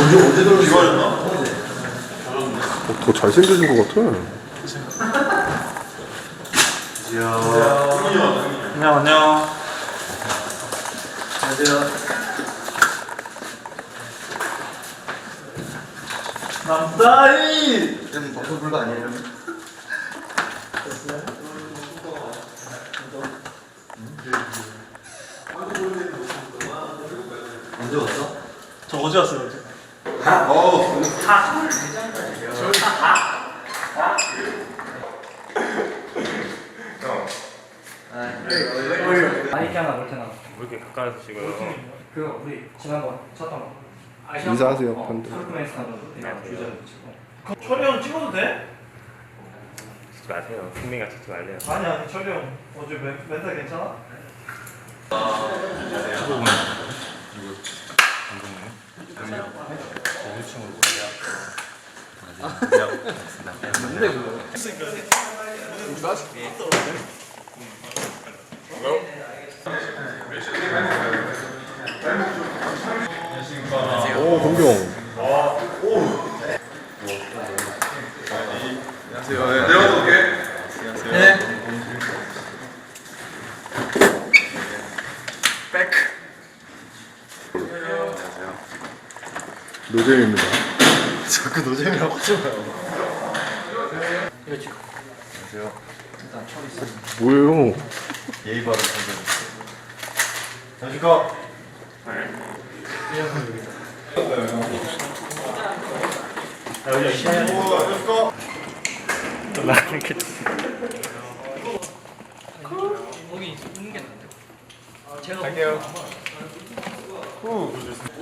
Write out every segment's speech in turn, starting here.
언제 언제 들어오셨나? 어, 더 잘생겨진 것 같아. 안녕 안녕 남자이 이러면 방송 불가 아니에요? 언제 왔어? 저 어제 왔어요 어제 어. 많이 하나 볼 테나. 왜 이렇게 가까이서 찍어요 그 우리 지난번 쳤던 거. 아시아 인사하세요, 어, 팬들. 터크메니스탄 주전 치고. 철이 형 찍어도 돼? 찍지 마세요. 승민이가 찍지 말래요. 아니 아니 철이 형 어제 멘, 멘탈 괜찮아? 오, 동경. 내려가도 올게. 노잼입니다. 자꾸 노잼이라고 하지 마요. 뭐예요? 예의 바른 선생. 안녕하십니까.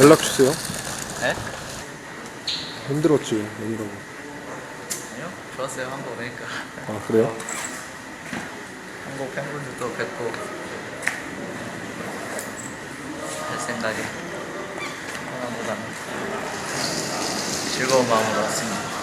연락 주세요. 네? 힘들었지, 연락고 아니요 좋았어요 한국 오니까 아, 그래요? 한국 팬분들도 뵙고 할 생각에 하나보다는 즐거운 마음으로 왔습니다